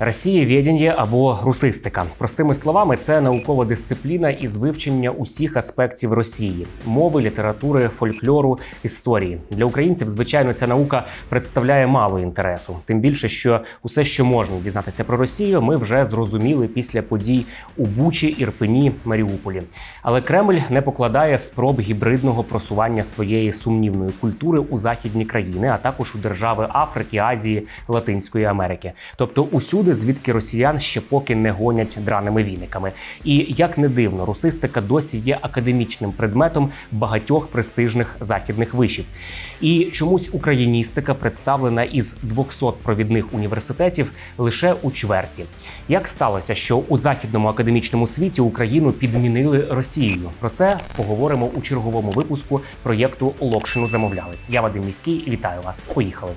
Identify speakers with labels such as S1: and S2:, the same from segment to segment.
S1: Росієвєдіння або русистика. Простими словами, це наукова дисципліна із вивчення усіх аспектів Росії: мови, літератури, фольклору, історії. Для українців, звичайно, ця наука представляє мало інтересу. Тим більше, що усе, що можна дізнатися про Росію, ми вже зрозуміли після подій у Бучі, Ірпені, Маріуполі. Але Кремль не покладає спроб гібридного просування своєї сумнівної культури у західні країни, а також у держави Африки, Азії, Латинської Америки, тобто усюди, звідки росіян ще поки не гонять драними віниками. І як не дивно, русистика досі є академічним предметом багатьох престижних західних вишів. І чомусь україністика представлена із 200 провідних університетів лише у чверті. Як сталося, що у західному академічному світі Україну підмінили Росією? Про це поговоримо у черговому випуску проєкту Локшину замовляли. Я Вадим Міський. Вітаю вас. Поїхали.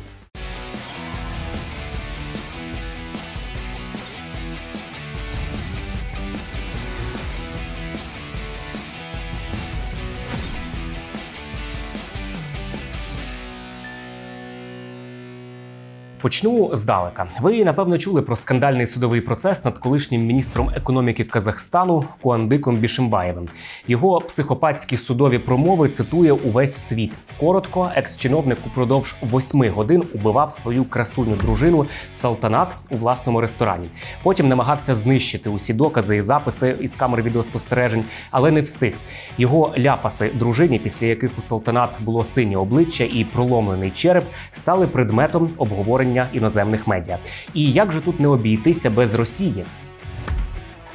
S1: Почну здалека. Ви напевно чули про скандальний судовий процес над колишнім міністром економіки Казахстану Куандиком Бішимбаєвим. Його психопатські судові промови цитує увесь світ. Коротко, екс-чиновник упродовж восьми годин убивав свою красуню дружину Салтанат у власному ресторані. Потім намагався знищити усі докази і записи із камер відеоспостережень, але не встиг. Його ляпаси дружині, після яких у Салтанат було синє обличчя і проломлений череп, стали предметом обговорення іноземних медіа. І як же тут не обійтися без Росії?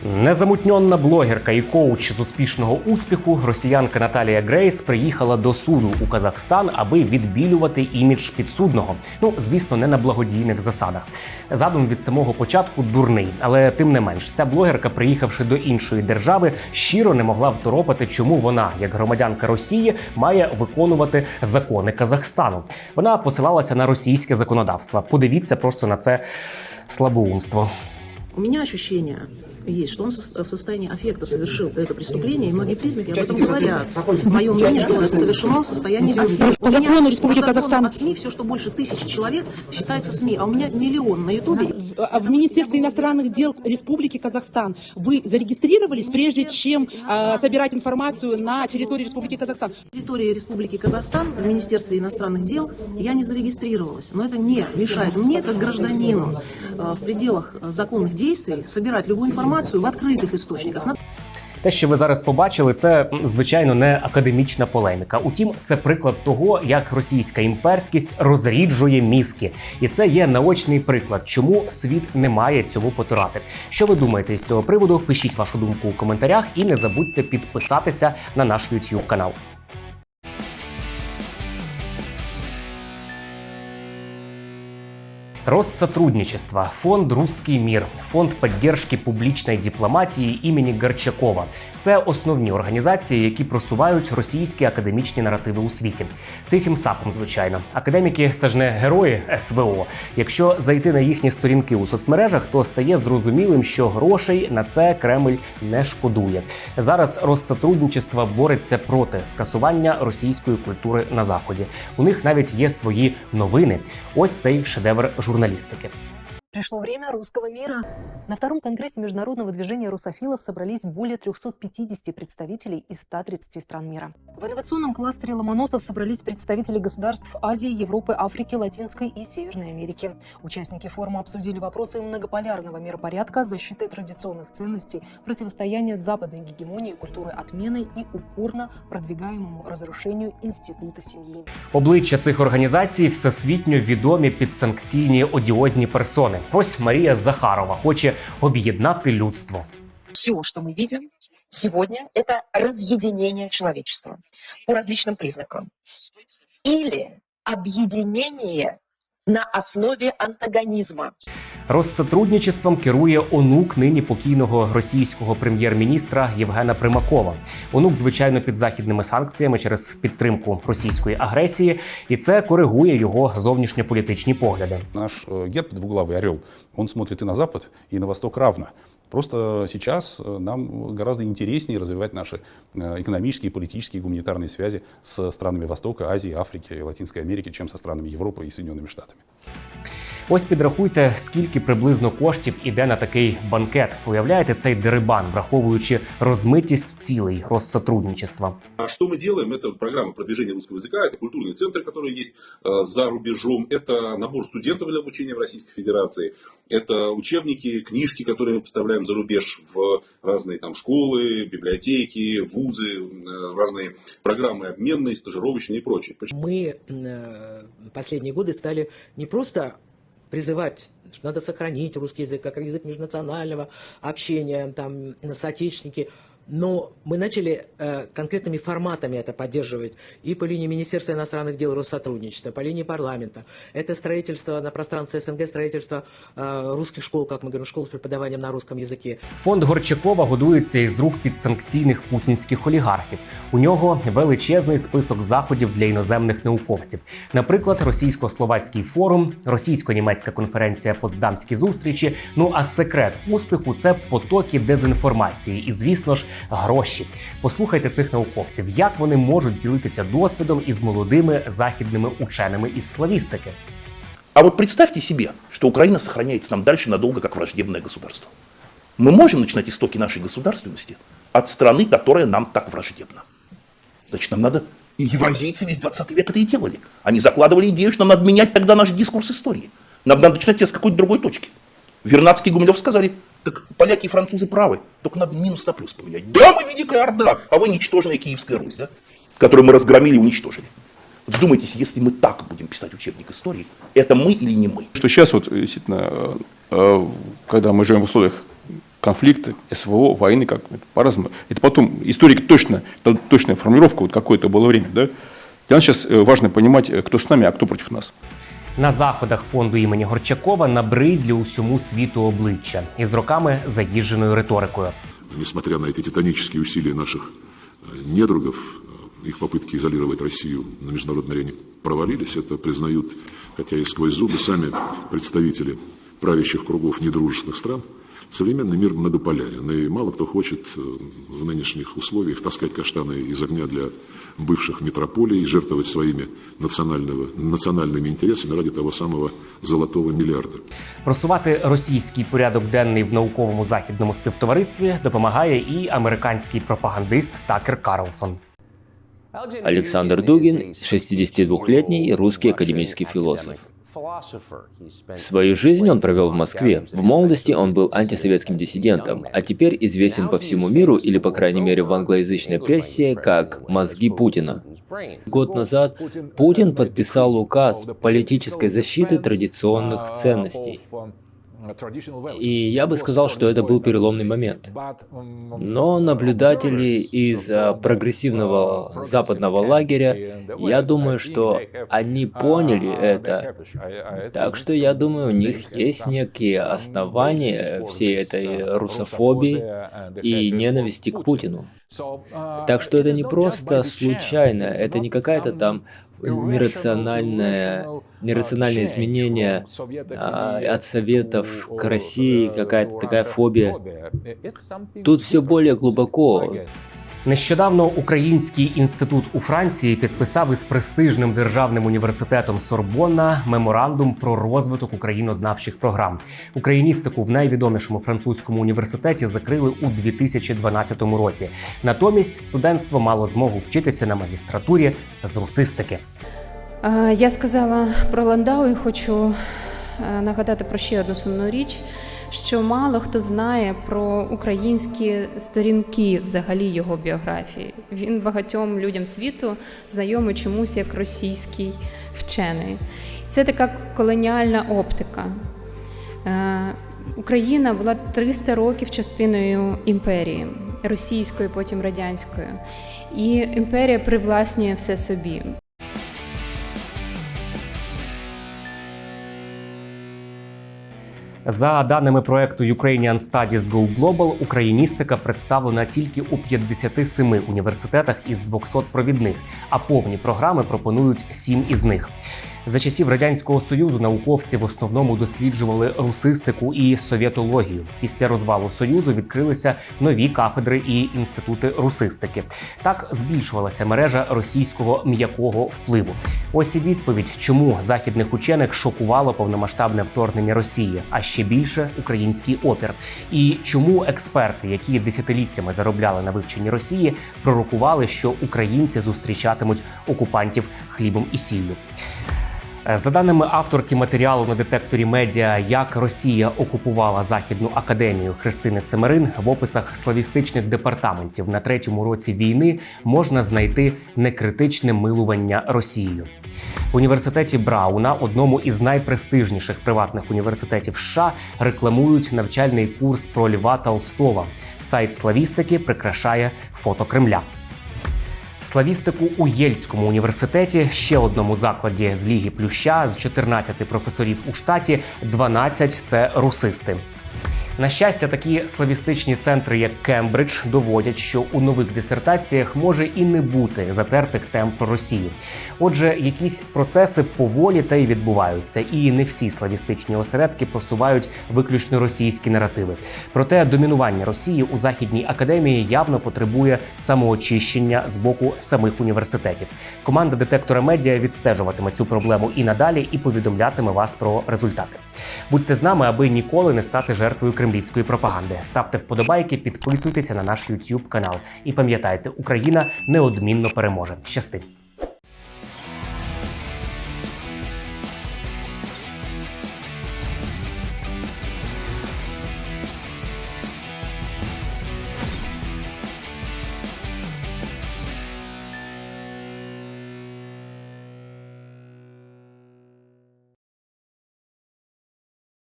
S1: Незамутньонна блогерка і коуч з успішного успіху росіянка Наталія Грейс приїхала до суду у Казахстан, аби відбілювати імідж підсудного. Ну, звісно, не на благодійних засадах. Задум від самого початку дурний, але тим не менш, ця блогерка, приїхавши до іншої держави, щиро не могла второпати, чому вона, як громадянка Росії, має виконувати закони Казахстану. Вона посилалася на російське законодавство. Подивіться просто на це слабоумство.
S2: У меня ощущение есть, что он в состоянии аффекта совершил это преступление, и многие признаки об этом говорят. Мое мнение, что это совершено в состоянии аффекта.
S3: По закону Республики Казахстан.
S2: СМИ все, что больше тысячи человек, считается СМИ, а у меня миллион на Ютубе.
S3: А В Министерстве иностранных дел Республики Казахстан вы зарегистрировались, прежде чем э, собирать информацию на территории Республики Казахстан?
S2: На территории Республики Казахстан в Министерстве иностранных дел я не зарегистрировалась. Но это не мешает мне, как гражданину, э, в пределах э, законных действий собирать любую информацию в открытых источниках.
S1: Те, що ви зараз побачили, це звичайно не академічна полеміка. Утім, це приклад того, як російська імперськість розріджує мізки, і це є наочний приклад, чому світ не має цього потурати. Що ви думаєте з цього приводу? Пишіть вашу думку у коментарях і не забудьте підписатися на наш YouTube канал. Россотрудничество, фонд «Русский мир», фонд поддержки публічної дипломатії імені Горчакова це основні організації, які просувають російські академічні наративи у світі. Тихим сапом, звичайно, академіки це ж не герої СВО. Якщо зайти на їхні сторінки у соцмережах, то стає зрозумілим, що грошей на це Кремль не шкодує. Зараз Россотрудничество бореться проти скасування російської культури на заході. У них навіть є свої новини. Ось цей шедевр журналістики.
S4: Пришло время русского мира. На втором конгрессе международного движения русофилов собрались более 350 представителей из 130 стран мира. В инновационном кластере Ломоносов собрались представители государств Азии, Европы, Африки, Латинской и Северной Америки. Участники форума обсудили вопросы многополярного миропорядка, защиты традиционных ценностей, противостояния западной гегемонии, культуры отмены и упорно продвигаемому разрушению института семьи.
S1: Обличчя цих організацій всесвітньо відомі підсанкційні одіозні персони. Ось Марія Захарова хоче об'єднати людство.
S5: все, что мы видим сегодня, это разъединение человечества по различным признакам. Или объединение на основі антагонізму.
S1: Розсотрудничеством керує онук нині покійного російського прем'єр-міністра Євгена Примакова. Онук, звичайно, під західними санкціями через підтримку російської агресії, і це коригує його зовнішньополітичні погляди.
S6: Наш э, герб двуглавый орел, он смотрит і на запад, і на восток равно. Просто сейчас э, нам гораздо интереснее развивать наши э, экономические, политические, гуманитарные связи с странами Востока, Азии, Африки и Латинской Америки, чем со странами Европы и Соединенными Штатами.
S1: Ось підрахуйте, скільки приблизно коштів іде на такий банкет. Уявляєте цей дерибан, враховуючи розмитість цілей Россотрудничества.
S7: А что мы делаем? Это программа продвижения русского языка, это культурный центр, который есть э, за рубежом, это набор студентов для обучения в Российской Федерации, Это учебники, книжки, которые мы поставляем за рубеж в разные там школы, библиотеки, вузы, э, разные программы обменные, стажировочные и прочее.
S8: Мы э, последние годы стали не просто призывать, что надо сохранить русский язык как язык межнационального общения, там, соотечественники, но мы начали э, конкретными форматами это поддерживать и по линии Министерства иностранных дел Россотрудничества, по линии парламента. Это строительство на пространстве СНГ, строительство э, русских школ, как мы говорим, школ с преподаванием на русском языке.
S1: Фонд Горчакова годується із рук підсанкційних путінських олігархів. У нього величезний список заходів для іноземних науковців, наприклад, російсько-словацький форум, російсько-німецька конференція Потсдамські зустрічі. Ну а секрет успіху це потоки дезінформації і, звісно ж, гроші. Послухайте цих науковців, як вони можуть ділитися досвідом із молодими західними ученими із славістики.
S9: А вот представьте себе, что Украина сохраняется нам дальше надолго как враждебное государство. Мы можем начинать истоки нашей государственности от страны, которая нам так враждебна. Значит, нам надо... И евразийцы весь 20 век это и делали. Они закладывали идею, что нам надо менять тогда наш дискурс истории. Нам надо начинать с какой-то другой точки. Вернадский и Гумилев сказали, так поляки и французы правы, только надо минус на плюс поменять. Да, мы Великая Орда, а вы ничтожная Киевская Русь, да? Которую мы разгромили и уничтожили. Вдумайтесь, если мы так будем писать учебник истории, это мы или не мы?
S6: Что сейчас вот действительно, э, э, когда мы живем в условиях конфликта, СВО, войны, как по-разному, это потом историки точно, дадут точную формулировку, вот какое это было время, да? Для нас сейчас э, важно понимать, кто с нами, а кто против нас.
S1: На заходах фонду імені Горчакова набридлі усьому світу обличчя із роками заїждженою риторикою.
S10: несмотря на эти титанические усилия наших э, недругов, э, их попытки изолировать Россию на международной арене провалились. Это признают, хотя и сквозь зубы, сами представители правящих кругов недружественных стран. Современный мир многополярен, и мало кто хочет э, в нынешних условиях таскать каштаны из огня для бывших метрополий и жертвовать своими национального, национальными интересами ради того самого золотого миллиарда.
S1: Просувати російський порядок денний в науковому західному співтоваристві допомагає і американський пропагандист Такер Карлсон.
S11: Александр Дугин – 62-летний русский академический философ. Свою жизнь он провел в Москве. В молодости он был антисоветским диссидентом, а теперь известен по всему миру, или по крайней мере в англоязычной прессе, как «мозги Путина». Год назад Путин подписал указ политической защиты традиционных ценностей. И я бы сказал, что это был переломный момент. Но наблюдатели из а, прогрессивного западного лагеря, я думаю, что они поняли это. Так что я думаю, у них есть некие основания всей этой русофобии и ненависти к Путину. Так что это не просто случайно, это не какая-то там нерациональное, нерациональное изменение а, от Советов к России, какая-то такая фобия. Тут все более глубоко.
S1: Нещодавно Український інститут у Франції підписав із престижним державним університетом Сорбонна меморандум про розвиток українознавчих програм. Україністику в найвідомішому французькому університеті закрили у 2012 році. Натомість студентство мало змогу вчитися на магістратурі з русистики.
S12: Я сказала про Ландау і хочу е, нагадати про ще одну сумну річ, що мало хто знає про українські сторінки взагалі його біографії. Він багатьом людям світу знайомий чомусь як російський вчений. Це така колоніальна оптика. Е, Україна була 300 років частиною імперії, російської, потім радянської. І імперія привласнює все собі.
S1: За даними проекту Ukrainian Studies Go Global, україністика представлена тільки у 57 університетах із 200 провідних, а повні програми пропонують 7 із них. За часів радянського союзу науковці в основному досліджували русистику і совєтологію. Після розвалу союзу відкрилися нові кафедри і інститути русистики. Так збільшувалася мережа російського м'якого впливу. Ось і відповідь, чому західних учених шокувало повномасштабне вторгнення Росії, а ще більше український опір. І чому експерти, які десятиліттями заробляли на вивченні Росії, пророкували, що українці зустрічатимуть окупантів хлібом і сіллю. Е, За даними авторки матеріалу на детекторі медіа, як Росія окупувала Західну академію Христини Семерин, в описах славістичних департаментів на третьому році війни можна знайти некритичне милування Росією. В університеті Брауна, одному із найпрестижніших приватних університетів США, рекламують навчальний курс про Льва Толстого. Сайт славістики прикрашає фото Кремля. Славістику у Єльському університеті, ще одному закладі з Ліги Плюща, з 14 професорів у штаті, 12 – це русисти. На щастя, такі славістичні центри, як Кембридж, доводять, що у нових дисертаціях може і не бути затертих тем про Росію. Отже, якісь процеси поволі та й відбуваються, і не всі славістичні осередки просувають виключно російські наративи. Проте домінування Росії у західній академії явно потребує самоочищення з боку самих університетів. Команда детектора медіа відстежуватиме цю проблему і надалі, і повідомлятиме вас про результати. Будьте з нами, аби ніколи не стати жертвою кремлівської пропаганди. Ставте вподобайки, підписуйтеся на наш YouTube канал і пам'ятайте, Україна неодмінно переможе. Щасти!